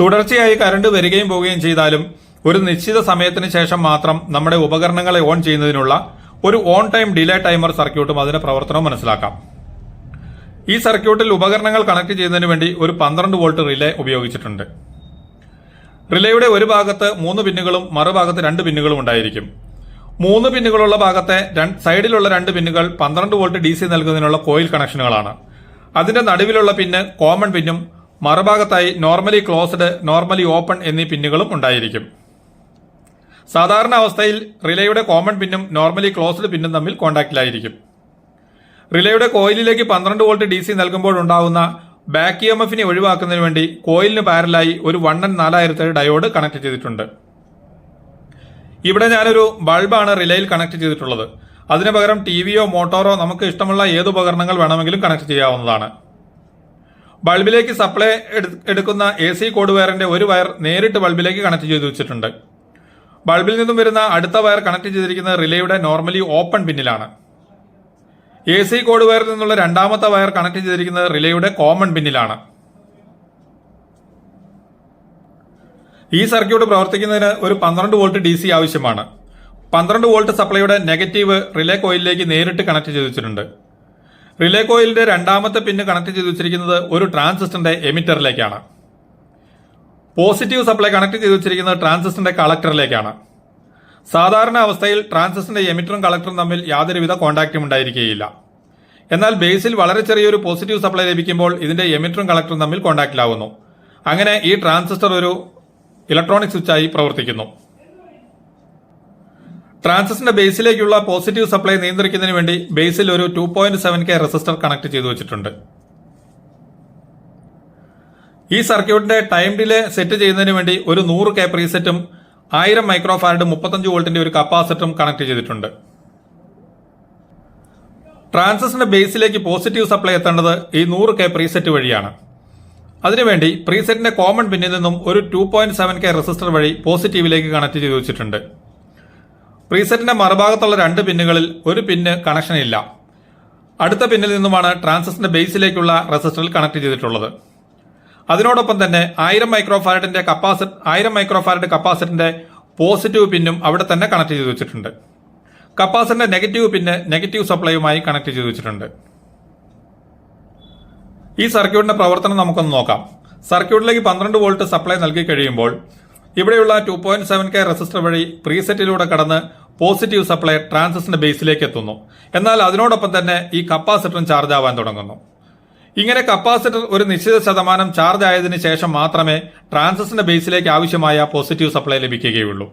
തുടർച്ചയായി കറണ്ട് വരികയും പോവുകയും ചെയ്താലും ഒരു നിശ്ചിത സമയത്തിന് ശേഷം മാത്രം നമ്മുടെ ഉപകരണങ്ങളെ ഓൺ ചെയ്യുന്നതിനുള്ള ഒരു ഓൺ ടൈം ഡിലേ ടൈമർ സർക്യൂട്ടും അതിന്റെ പ്രവർത്തനവും മനസ്സിലാക്കാം. ഈ സർക്യൂട്ടിൽ ഉപകരണങ്ങൾ കണക്ട് ചെയ്യുന്നതിന് വേണ്ടി ഒരു പന്ത്രണ്ട് വോൾട്ട് റിലേ ഉപയോഗിച്ചിട്ടുണ്ട്. റിലേയുടെ ഒരു ഭാഗത്ത് മൂന്ന് പിന്നുകളും മറുഭാഗത്ത് രണ്ട് പിന്നുകളും ഉണ്ടായിരിക്കും. മൂന്ന് പിന്നുകളുള്ള ഭാഗത്തെ സൈഡിലുള്ള രണ്ട് പിന്നുകൾ പന്ത്രണ്ട് വോൾട്ട് ഡി സി നൽകുന്നതിനുള്ള കോയിൽ കണക്ഷനുകളാണ്. അതിന്റെ നടുവിലുള്ള പിന്ന് കോമൺ പിന്നും മറുഭാഗത്തായി നോർമലി ക്ലോസ്ഡ് നോർമലി ഓപ്പൺ എന്നീ പിന്നുകളും ഉണ്ടായിരിക്കും. സാധാരണ അവസ്ഥയിൽ റിലേയുടെ കോമൺ പിന്നും നോർമലി ക്ലോസ്ഡ് പിന്നും തമ്മിൽ കോൺടാക്റ്റിലായിരിക്കും റിലേയുടെ കോയിലിലേക്ക് പന്ത്രണ്ട് വോൾട്ട് ഡി സി നൽകുമ്പോൾ ഉണ്ടാകുന്ന ബാക്ക് ഇ എം എഫിനെ ഒഴിവാക്കുന്നതിന് വേണ്ടി കോയിലിന് പാരലായി ഒരു വൺ എൻ നാലായിരത്തി ഡയോഡ് കണക്ട് ചെയ്തിട്ടുണ്ട്. ഇവിടെ ഞാനൊരു ബൾബാണ് റിലേയിൽ കണക്ട് ചെയ്തിട്ടുള്ളത്. അതിനു പകരം ടി വിയോ മോട്ടോറോ നമുക്ക് ഇഷ്ടമുള്ള ഏത് ഉപകരണങ്ങൾ വേണമെങ്കിലും കണക്ട് ചെയ്യാവുന്നതാണ്. ബൾബിലേക്ക് സപ്ലൈ എടുക്കുന്ന എ സി കോഡ് വയറിന്റെ ഒരു വയർ നേരിട്ട് ബൾബിലേക്ക് കണക്ട് ചെയ്തു വെച്ചിട്ടുണ്ട്. ബൾബിൽ നിന്നും വരുന്ന അടുത്ത വയർ കണക്ട് ചെയ്തിരിക്കുന്ന റിലേയുടെ നോർമലി ഓപ്പൺ പിന്നിലാണ്. എ സി കോഡ് വയറിൽ നിന്നുള്ള രണ്ടാമത്തെ വയർ കണക്ട് ചെയ്തിരിക്കുന്ന റിലേയുടെ കോമൺ പിന്നിലാണ്. ഈ സർക്യൂട്ട് പ്രവർത്തിക്കുന്നതിന് ഒരു പന്ത്രണ്ട് വോൾട്ട് ഡി സി ആവശ്യമാണ്. പന്ത്രണ്ട് വോൾട്ട് സപ്ലൈയുടെ നെഗറ്റീവ് റിലേ കോയിലിലേക്ക് നേരിട്ട് കണക്ട് ചെയ്ത് വെച്ചിട്ടുണ്ട്. റിലേ കോയിലിന്റെ രണ്ടാമത്തെ പിന്ന് കണക്ട് ചെയ്ത് വെച്ചിരിക്കുന്നത് ഒരു ട്രാൻസിസ്റ്ററിന്റെ എമിറ്ററിലേക്കാണ്. പോസിറ്റീവ് സപ്ലൈ കണക്ട് ചെയ്ത് വെച്ചിരിക്കുന്നത് ട്രാൻസിസ്റ്ററിന്റെ കളക്ടറിലേക്കാണ്. സാധാരണ അവസ്ഥയിൽ ട്രാൻസിസ്റ്ററിന്റെ എമിറ്ററും കളക്ടറും തമ്മിൽ യാതൊരുവിധ കോണ്ടാക്റ്റും ഉണ്ടായിരിക്കുകയില്ല എന്നാൽ ബേസിൽ വളരെ ചെറിയൊരു പോസിറ്റീവ് സപ്ലൈ ലഭിക്കുമ്പോൾ ഇതിന്റെ എമിറ്ററും കളക്ടറും തമ്മിൽ കോണ്ടാക്റ്റിലാവുന്നു. അങ്ങനെ ഈ ട്രാൻസിസ്റ്റർ ഒരു ഇലക്ട്രോണിക് സ്വിച്ചായി പ്രവർത്തിക്കുന്നു. ട്രാൻസിസ്റ്ററിന്റെ ബേസിലേക്കുള്ള പോസിറ്റീവ് സപ്ലൈ നിയന്ത്രിക്കുന്നതിന് വേണ്ടി ബേസിൽ ഒരു two point seven K resistor connect ചെയ്തു വെച്ചിട്ടുണ്ട്. ഈ സർക്യൂട്ടിന്റെ ടൈം ഡിലേ സെറ്റ് ചെയ്യുന്നതിന് വേണ്ടി ഒരു നൂറ് കെ പ്രീസെറ്റും ആയിരം മൈക്രോഫാരഡ് മുപ്പത്തഞ്ച് വോൾട്ടിന്റെ ഒരു കപ്പാസിറ്ററും കണക്ട് ചെയ്തിട്ടുണ്ട്. ട്രാൻസിസ്റ്ററിന്റെ ബേസിലേക്ക് പോസിറ്റീവ് സപ്ലൈ എത്തേണ്ടത് ഈ നൂറ് കെ പ്രീസെറ്റ് വഴിയാണ്. അതിനുവേണ്ടി പ്രീസെറ്റിന്റെ കോമൺ പിന്നിൽ നിന്നും ഒരു two point seven K resistor വഴി പോസിറ്റീവിലേക്ക് കണക്ട് ചെയ്തു വെച്ചിട്ടുണ്ട്. പ്രീസെറ്റിന്റെ മറുഭാഗത്തുള്ള രണ്ട് പിന്നുകളിൽ ഒരു പിന്ന് കണക്ഷൻ ഇല്ല. അടുത്ത പിന്നിൽ നിന്നുമാണ് ട്രാൻസിസ്റ്ററിന്റെ ബേസിലേക്കുള്ള റെസിസ്റ്ററിൽ കണക്ട് ചെയ്തിട്ടുള്ളത്. അതിനോടൊപ്പം തന്നെ ആയിരം മൈക്രോഫാരഡിന്റെ കപ്പാസിറ്റ് ആയിരം മൈക്രോഫാരഡ് കപ്പാസിറ്ററിന്റെ പോസിറ്റീവ് പിന്നും അവിടെ തന്നെ കണക്ട് ചെയ്ത് വെച്ചിട്ടുണ്ട്. കപ്പാസിറ്ററിന്റെ നെഗറ്റീവ് പിന്ന് നെഗറ്റീവ് സപ്ലൈയുമായി കണക്ട് ചെയ്ത് വെച്ചിട്ടുണ്ട്. ഈ സർക്യൂട്ടിന്റെ പ്രവർത്തനം നമുക്കൊന്ന് നോക്കാം. സർക്യൂട്ടിലേക്ക് പന്ത്രണ്ട് വോൾട്ട് സപ്ലൈ നൽകി കഴിയുമ്പോൾ ഇവിടെയുള്ള two point seven K resistor വഴി പ്രീസെറ്റിലൂടെ കടന്ന് പോസിറ്റീവ് സപ്ലൈ ട്രാൻസിസ്റ്ററിന്റെ ബേസിലേക്ക് എത്തുന്നു. എന്നാൽ അതിനോടൊപ്പം തന്നെ ഈ കപ്പാസിറ്ററും ചാർജ് ആവാൻ തുടങ്ങുന്നു. ഇങ്ങനെ കപ്പാസിറ്റർ ഒരു നിശ്ചിത ശതമാനം ചാർജ് ആയതിനു ശേഷം മാത്രമേ ട്രാൻസിസ്റ്ററിന്റെ ബേസിലേക്ക് ആവശ്യമായ പോസിറ്റീവ് സപ്ലൈ ലഭിക്കുകയുള്ളൂ.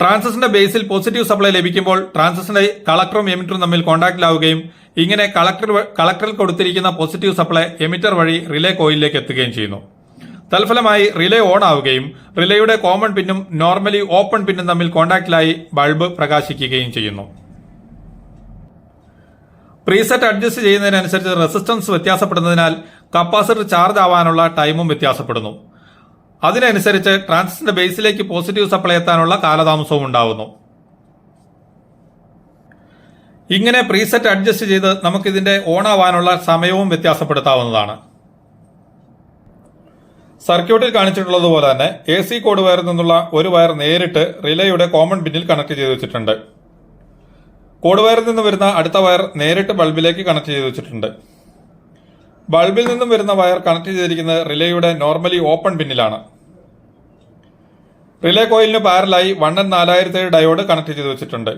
ട്രാൻസിസ്റ്ററിന്റെ ബേസിൽ പോസിറ്റീവ് സപ്ലൈ ലഭിക്കുമ്പോൾ ട്രാൻസിസ്റ്ററിന്റെ കളക്ടറും എമിറ്ററും തമ്മിൽ കോൺടാക്റ്റിലാവുകയും ഇങ്ങനെ കളക്ടർ കളക്ടറിൽ കൊടുത്തിരിക്കുന്ന പോസിറ്റീവ് സപ്ലൈ എമിറ്റർ വഴി റിലേ കോയിലിലേക്ക് എത്തുകയും ചെയ്യുന്നു. തൽഫലമായി റിലേ ഓൺ ആവുകയും റിലേയുടെ കോമൺ പിന്നും നോർമലി ഓപ്പൺ പിന്നും തമ്മിൽ കോൺടാക്റ്റിലായി ബൾബ് പ്രകാശിക്കുകയും ചെയ്യുന്നു. പ്രീസെറ്റ് അഡ്ജസ്റ്റ് ചെയ്യുന്നതിനനുസരിച്ച് റെസിസ്റ്റൻസ് വ്യത്യാസപ്പെടുന്നതിനാൽ കപ്പാസിറ്റർ ചാർജ് ആവാനുള്ള ടൈമും വ്യത്യാസപ്പെടുന്നു. അതിനനുസരിച്ച് ട്രാൻസിസ്റ്ററിന്റെ ബേസിലേക്ക് പോസിറ്റീവ് സപ്ലൈ എത്താനുള്ള കാലതാമസവും ഉണ്ടാവുന്നു. ഇങ്ങനെ പ്രീസെറ്റ് അഡ്ജസ്റ്റ് ചെയ്ത് നമുക്കിതിന്റെ ഓൺ ആവാനുള്ള സമയവും വ്യത്യാസപ്പെടുത്താവുന്നതാണ്. സർക്യൂട്ടിൽ കാണിച്ചിട്ടുള്ളതുപോലെ തന്നെ എ സി കോഡ് വയറിൽ നിന്നുള്ള ഒരു വയർ നേരിട്ട് റിലേയുടെ കോമൺ പിന്നിൽ കണക്ട് ചെയ്ത് വെച്ചിട്ടുണ്ട്. കോഡ് വയറിൽ നിന്ന് വരുന്ന അടുത്ത വയർ നേരിട്ട് ബൾബിലേക്ക് കണക്ട് ചെയ്ത് വെച്ചിട്ടുണ്ട്. ബൾബിൽ നിന്നും വരുന്ന വയർ കണക്ട് ചെയ്തിരിക്കുന്നത് റിലേയുടെ നോർമലി ഓപ്പൺ പിന്നിലാണ്. റിലേ കോയിലിന് പാരലായി വൺ എൻ നാലായിരത്തി ഡയോഡ് കണക്ട് ചെയ്ത് വെച്ചിട്ടുണ്ട്.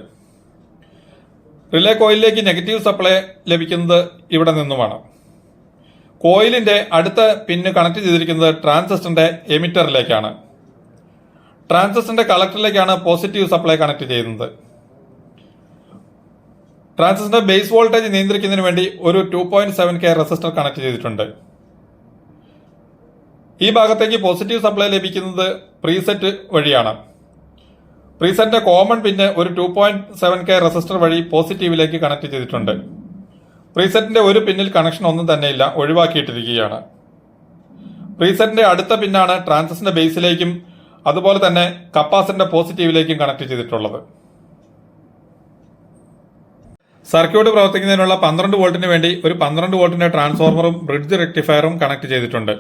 റിലേ കോയിലിലേക്ക് നെഗറ്റീവ് സപ്ലൈ ലഭിക്കുന്നത് ഇവിടെ നിന്നുമാണ്. കോയിലിന്റെ അടുത്ത പിന്ന് കണക്ട് ചെയ്തിരിക്കുന്നത് ട്രാൻസിസ്റ്ററിന്റെ എമിറ്ററിലേക്കാണ് ട്രാൻസിസ്റ്ററിന്റെ കളക്ടറിലേക്കാണ് പോസിറ്റീവ് സപ്ലൈ കണക്ട് ചെയ്യുന്നത്. ട്രാൻസിസ്റ്ററിന്റെ ബേസ് വോൾട്ടേജ് നിയന്ത്രിക്കുന്നതിന് വേണ്ടി ഒരു two point seven K resistor connect ചെയ്തിട്ടുണ്ട്. ഈ ഭാഗത്തേക്ക് പോസിറ്റീവ് സപ്ലൈ ലഭിക്കുന്നത് പ്രീസെറ്റ് വഴിയാണ്. പ്രീസെറ്റിന്റെ കോമൺ പിന്നെ ഒരു two point seven K resistor വഴി പോസിറ്റീവിലേക്ക് കണക്ട് ചെയ്തിട്ടുണ്ട്. പ്രീസെറ്റിന്റെ ഒരു പിന്നിൽ കണക്ഷൻ ഒന്നും തന്നെയില്ല ഒഴിവാക്കിയിട്ടിരിക്കുകയാണ്. റീസെറ്റിന്റെ അടുത്ത പിന്നാണ് ട്രാൻസിസ്റ്ററിന്റെ ബേസിലേക്കും അതുപോലെ തന്നെ കപ്പാസിറ്ററിന്റെ പോസിറ്റീവിലേക്കും കണക്ട് ചെയ്തിട്ടുള്ളത്. സർക്യൂട്ട് പ്രവർത്തിക്കുന്നതിനുള്ള പന്ത്രണ്ട് വോൾട്ടിന് വേണ്ടി ഒരു പന്ത്രണ്ട് വോൾട്ടിന്റെ ട്രാൻസ്ഫോർമറും ബ്രിഡ്ജ് റെക്ടിഫയറും കണക്ട് ചെയ്തിട്ടുണ്ട്.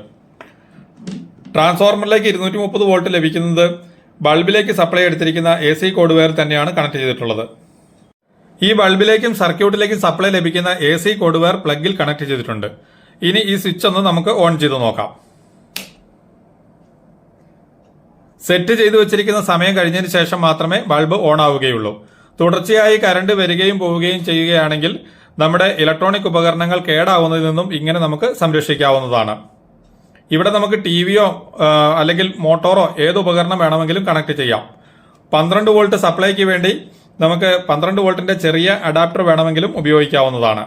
ട്രാൻസ്ഫോർമറിലേക്ക് ഇരുന്നൂറ്റി മുപ്പത് വോൾട്ട് ലഭിക്കുന്നത് ബൾബിലേക്ക് സപ്ലൈ എടുത്തിരിക്കുന്ന എ സി കോഡ് വയർ തന്നെയാണ് കണക്ട് ചെയ്തിട്ടുള്ളത്. ഈ ബൾബിലേക്കും സർക്യൂട്ടിലേക്കും സപ്ലൈ ലഭിക്കുന്ന എ സി കോഡ് പ്ലഗിൽ കണക്ട് ചെയ്തിട്ടുണ്ട്. ഇനി ഈ സ്വിച്ച് ഒന്ന് നമുക്ക് ഓൺ ചെയ്ത് നോക്കാം. സെറ്റ് ചെയ്തു വെച്ചിരിക്കുന്ന സമയം കഴിഞ്ഞതിന് ശേഷം മാത്രമേ ബൾബ് ഓൺ ആവുകയുള്ളൂ. തുടർച്ചയായി കറണ്ട് വരികയും പോവുകയും ചെയ്യുകയാണെങ്കിൽ നമ്മുടെ ഇലക്ട്രോണിക് ഉപകരണങ്ങൾ കേടാവുന്നതിൽ നിന്നും ഇങ്ങനെ നമുക്ക് സംരക്ഷിക്കാവുന്നതാണ്. ഇവിടെ നമുക്ക് ടി വിയോ അല്ലെങ്കിൽ മോട്ടോറോ ഏത് ഉപകരണം വേണമെങ്കിലും കണക്ട് ചെയ്യാം. പന്ത്രണ്ട് വോൾട്ട് സപ്ലൈക്ക് വേണ്ടി നമുക്ക് പന്ത്രണ്ട് വോൾട്ടിന്റെ ചെറിയ അഡാപ്റ്റർ വേണമെങ്കിലും ഉപയോഗിക്കാവുന്നതാണ്.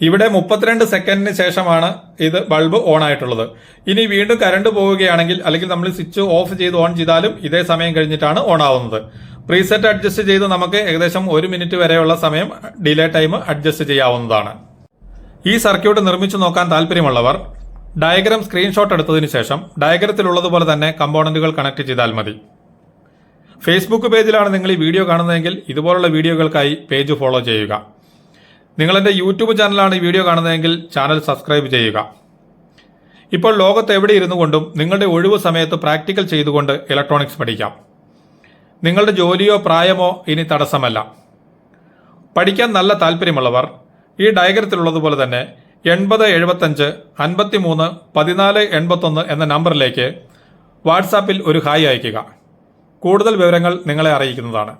ഇവിടെ മുപ്പത്തിരണ്ട് സെക്കൻഡിന് ശേഷമാണ് ഇത് ബൾബ് ഓൺ ആയിട്ടുള്ളത്. ഇനി വീണ്ടും കറണ്ട് പോവുകയാണെങ്കിൽ അല്ലെങ്കിൽ നമ്മൾ സ്വിച്ച് ഓഫ് ചെയ്ത് ഓൺ ചെയ്താലും ഇതേ സമയം കഴിഞ്ഞിട്ടാണ് ഓൺ ആവുന്നത്. പ്രീസെറ്റ് അഡ്ജസ്റ്റ് ചെയ്ത് നമുക്ക് ഏകദേശം ഒരു മിനിറ്റ് വരെയുള്ള സമയം ഡിലേ ടൈം അഡ്ജസ്റ്റ് ചെയ്യാവുന്നതാണ്. ഈ സർക്യൂട്ട് നിർമ്മിച്ചു നോക്കാൻ താല്പര്യമുള്ളവർ ഡയഗ്രം സ്ക്രീൻഷോട്ട് എടുത്തതിന് ശേഷം ഡയഗ്രത്തിലുള്ളതുപോലെ തന്നെ കമ്പോണന്റുകൾ കണക്ട് ചെയ്താൽ മതി. ഫേസ്ബുക്ക് പേജിലാണ് നിങ്ങൾ ഈ വീഡിയോ കാണുന്നതെങ്കിൽ ഇതുപോലുള്ള വീഡിയോകൾക്കായി പേജ് ഫോളോ ചെയ്യുക. നിങ്ങൾ എന്റെ യൂട്യൂബ് ചാനലാണ് ഈ വീഡിയോ കാണുന്നതെങ്കിൽ ചാനൽ സബ്സ്ക്രൈബ് ചെയ്യുക. ഇപ്പോൾ ലോകത്ത് എവിടെ ഇരുന്നു കൊണ്ടും നിങ്ങളുടെ ഒഴിവ് സമയത്ത് പ്രാക്ടിക്കൽ ചെയ്തുകൊണ്ട് ഇലക്ട്രോണിക്സ് പഠിക്കാം. നിങ്ങളുടെ ജോലിയോ പ്രായമോ ഇനി തടസ്സമല്ല. പഠിക്കാൻ നല്ല താല്പര്യമുള്ളവർ ഈ ഡയഗ്രത്തിലുള്ളതുപോലെ തന്നെ എൺപത് എഴുപത്തഞ്ച് അൻപത്തി മൂന്ന് പതിനാല് എൺപത്തൊന്ന് എന്ന നമ്പറിലേക്ക് വാട്സാപ്പിൽ ഒരു ഹായ് അയയ്ക്കുക. കൂടുതൽ വിവരങ്ങൾ നിങ്ങളെ അറിയിക്കുന്നതാണ്.